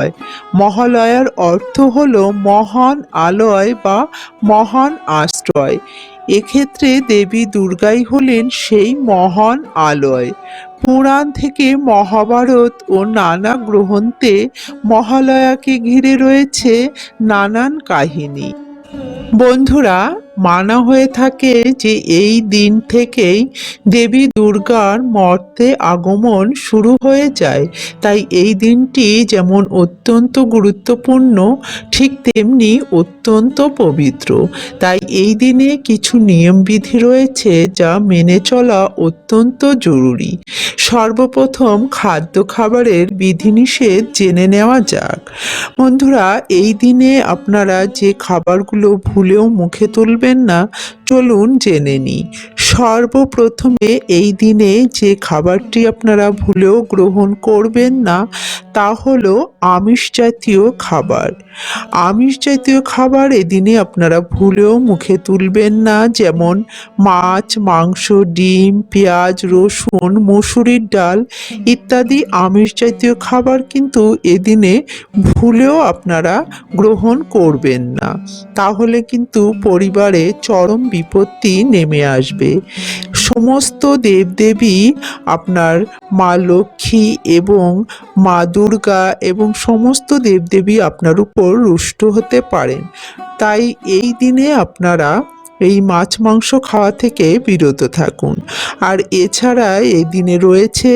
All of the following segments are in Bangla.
মহালয় মহালয়ার অর্থ হল মহান আলয় বা মহান আশ্রয়। এক্ষেত্রে দেবী দুর্গাই হলেন সেই মহান আলয়। পুরাণ থেকে মহাভারত ও নানা গ্রন্থে মহালয়াকে ঘিরে রয়েছে নানান কাহিনী। বন্ধুরা মানা হয়ে থাকে যে এই দিন থেকেই দেবী দুর্গার মর্তে আগমন শুরু হয়ে যায়। তাই এই দিনটি যেমন অত্যন্ত গুরুত্বপূর্ণ, ঠিক তেমনি অত্যন্ত পবিত্র। তাই এই দিনে কিছু নিয়মবিধি রয়েছে যা মেনে চলা অত্যন্ত জরুরি। সর্বপ্রথম খাদ্য খাবারের বিধিনিষেধ জেনে নেওয়া যাক। বন্ধুরা, এই দিনে আপনারা যে খাবারগুলো ভুলেও মুখে তুলবেন না চলুন জেনে নিই। সর্বপ্রথমে এই দিনে যে খাবারটি আপনারা ভুলেও গ্রহণ করবেন না, তা হলো আমিষ জাতীয় খাবার। আমিষ জাতীয় খাবার এদিনে আপনারা ভুলেও মুখে তুলবেন না, যেমন মাছ, মাংস, ডিম, পেঁয়াজ, রসুন, মসুরির ডাল ইত্যাদি আমিষ জাতীয় খাবার কিন্তু এদিনে ভুলেও আপনারা গ্রহণ করবেন না। তাহলে কিন্তু পরিবারে চরম বিপত্তি নেমে আসবে। সমস্ত দেবদেবী আপনার মা লক্ষ্মী এবং মা দুর্গা এবং সমস্ত দেবদেবী আপনার উপর রুষ্ট হতে পারেন। তাই এই দিনে আপনারা এই মাছ মাংস খাওয়া থেকে বিরত থাকুন। আর এছাড়া এই দিনে রয়েছে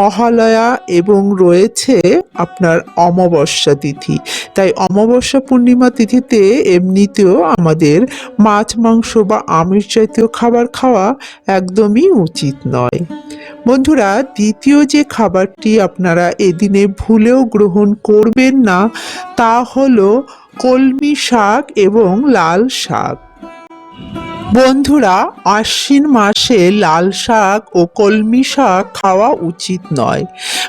মহালয়া এবং রয়েছে আপনার অমাবস্যা তিথি। তাই অমাবস্যা পূর্ণিমা তিথিতে এমনিতেও আমাদের মাছ মাংস বা আমিষ জাতীয় খাবার খাওয়া একদমই উচিত নয়। বন্ধুরা, দ্বিতীয় যে খাবারটি আপনারা এদিনে ভুলেও গ্রহণ করবেন না, তা হলো কলমি শাক এবং লাল শাক। বন্ধুরা, আশ্বিন মাসে লাল শাক ও কলমি শাক খাওয়া উচিত নয়।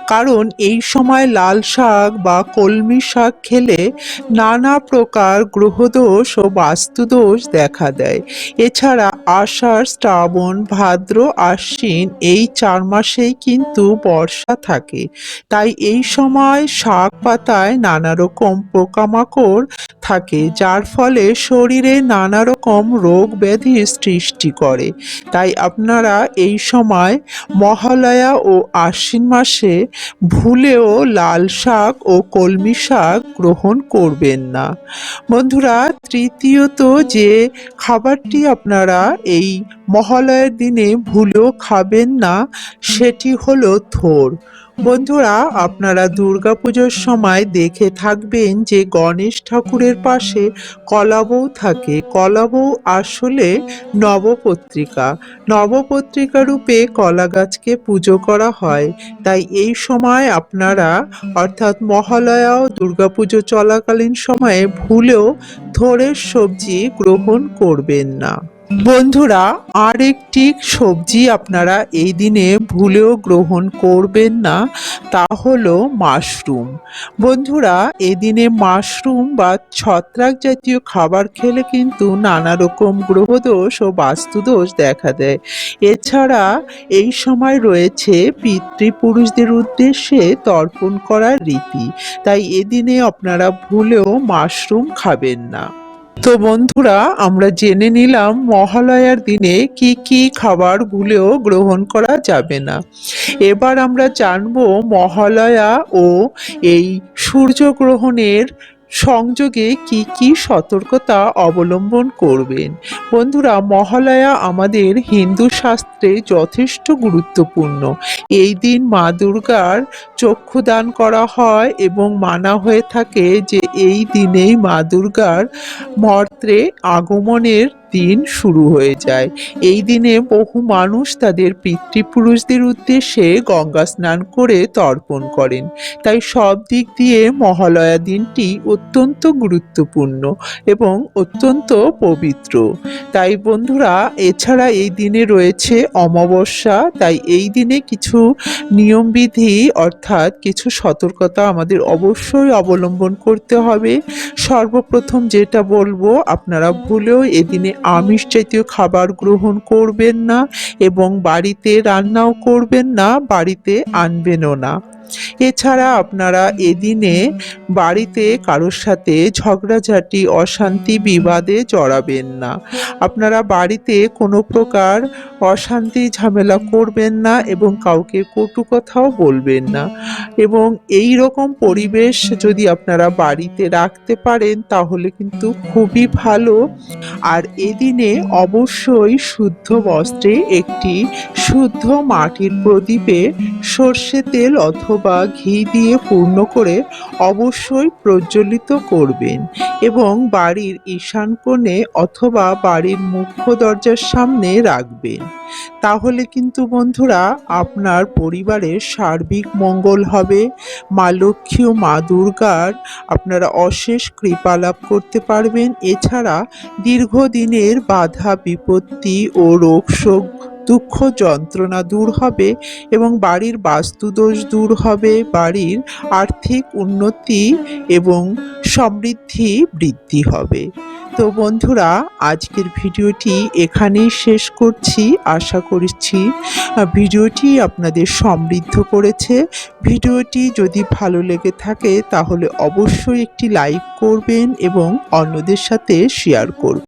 কারণ এই সময় লাল শাক বা কলমি শাক খেলে নানা প্রকার গ্রহদোষ ও বাস্তুদোষ দেখা দেয়। এছাড়া আষাঢ়, শ্রাবণ, ভাদ্র, আশ্বিন এই চার মাসেই কিন্তু বর্ষা থাকে। তাই এই সময় শাক পাতায় নানা রকম পোকামাকড় থাকে, যার ফলে শরীরে নানা রকম রোগ ব্যাধির সৃষ্টি করে। তাই আপনারা এই সময় মহালয়া ও আশ্বিন মাসে ভুলেও লাল শাক ও কলমি শাক গ্রহণ করবেন না। বন্ধুরা, তৃতীয়ত যে খাবারটি আপনারা এই মহালয়ার দিনে ভুলেও খাবেন না, সেটি হলো থোর। বন্ধুরা, আপনারা দুর্গাপুজোর সময় দেখে থাকবেন যে গণেশ ঠাকুরের পাশে কলাবৌ থাকে। কলাবৌ আসলে নবপত্রিকা। নবপত্রিকা রূপে কলা গাছকে পুজো করা হয়। তাই এই সময় আপনারা, অর্থাৎ মহালয়া ও দুর্গাপুজো চলাকালীন সময়ে ভুলেও থোড়ের সবজি গ্রহণ করবেন না। বন্ধুরা আর একটি সবজি আপনারা এই দিনে ভুলেও গ্রহণ করবেন না, তা হলো মাশরুম। বন্ধুরা এদিনে মাশরুম বা ছত্রাক জাতীয় খাবার খেলে কিন্তু নানা রকম গ্রহদোষ ও বাস্তুদোষ দেখা দেয়। এছাড়া এই সময় রয়েছে পিতৃপুরুষদের উদ্দেশ্যে তর্পণ করার রীতি। তাই এদিনে আপনারা ভুলেও মাশরুম খাবেন না। তো বন্ধুরা, আমরা জেনে নিলাম মহালয়ার দিনে কি কি খাবারগুলো গ্রহণ করা যাবে না। এবার আমরা জানব মহালয়া ও এই সূর্যগ্রহণের সংযোগে কি কি সতর্কতা অবলম্বন করবেন? বন্ধুরা, মহালয়া আমাদের হিন্দু শাস্ত্রে যথেষ্ট গুরুত্বপূর্ণ। এই দিন মা দুর্গার চক্ষুদান করা হয় এবং মানা হয়ে থাকে যে এই দিনেই মা দুর্গার মর্ত্রে আগমনের দিন শুরু হয়ে যায়। এই দিনে বহু মানুষ তাদের পিতৃপুরুষদের উদ্দেশ্যে গঙ্গা স্নান করে তর্পণ করেন। তাই সব দিক দিয়ে মহালয়া দিনটি অত্যন্ত গুরুত্বপূর্ণ এবং অত্যন্ত পবিত্র। তাই বন্ধুরা, এছাড়া এই দিনে রয়েছে অমাবস্যা, তাই এই দিনে কিছু নিয়মবিধি অর্থাৎ কিছু সতর্কতা আমাদের অবশ্যই অবলম্বন করতে হবে। সর্বপ্রথম যেটা বলব, আপনারা ভুলেও এদিনে আমিষ জাতীয় খাবার গ্রহণ করবেন না এবং বাড়িতে রান্নাও করবেন না বাড়িতে আনবেনও না। এছাড়া আপনারা এদিনে বাড়িতে কারোর সাথে ঝগড়াঝাটি, অশান্তি, বিবাদে জড়াবেন না। আপনারা বাড়িতে কোনো প্রকার অশান্তি, ঝামেলা করবেন না এবং কাউকে কটু কথাও বলবেন না। এবং এই রকম পরিবেশ যদি আপনারা বাড়িতে রাখতে পারেন, তাহলে কিন্তু খুবই ভালো। আর এদিনে অবশ্যই শুদ্ধ বস্ত্রে একটি শুদ্ধ মাটির প্রদীপে সর্ষে তেল অথবা ঘি দিয়ে পূর্ণ করে অবশ্যই প্রজ্বলিত করবেন এবং বাড়ির ঈশান কোণে অথবা বাড়ির মুখ্য দরজার সামনে রাখবেন। তাহলে কিন্তু বন্ধুরা আপনার পরিবারের সার্বিক মঙ্গল হবে। মা লক্ষ্মী ও মা দুর্গার আপনারা অশেষ কৃপা লাভ করতে পারবেন। এছাড়া দীর্ঘদিনের বাধা বিপত্তি ও রোগ শোক দুঃখ যন্ত্রণা দূর হবে এবং বাড়ির বাস্তুদোষ দূর হবে। বাড়ির আর্থিক উন্নতি এবং সমৃদ্ধি বৃদ্ধি হবে। তো বন্ধুরা, আজকের ভিডিওটি এখানেই শেষ করছি। আশা করছি ভিডিওটি আপনাদের সমৃদ্ধ করেছে। ভিডিওটি যদি ভালো লেগে থাকে, তাহলে অবশ্যই একটি লাইক করবেন এবং অন্যদের সাথে শেয়ার করবেন।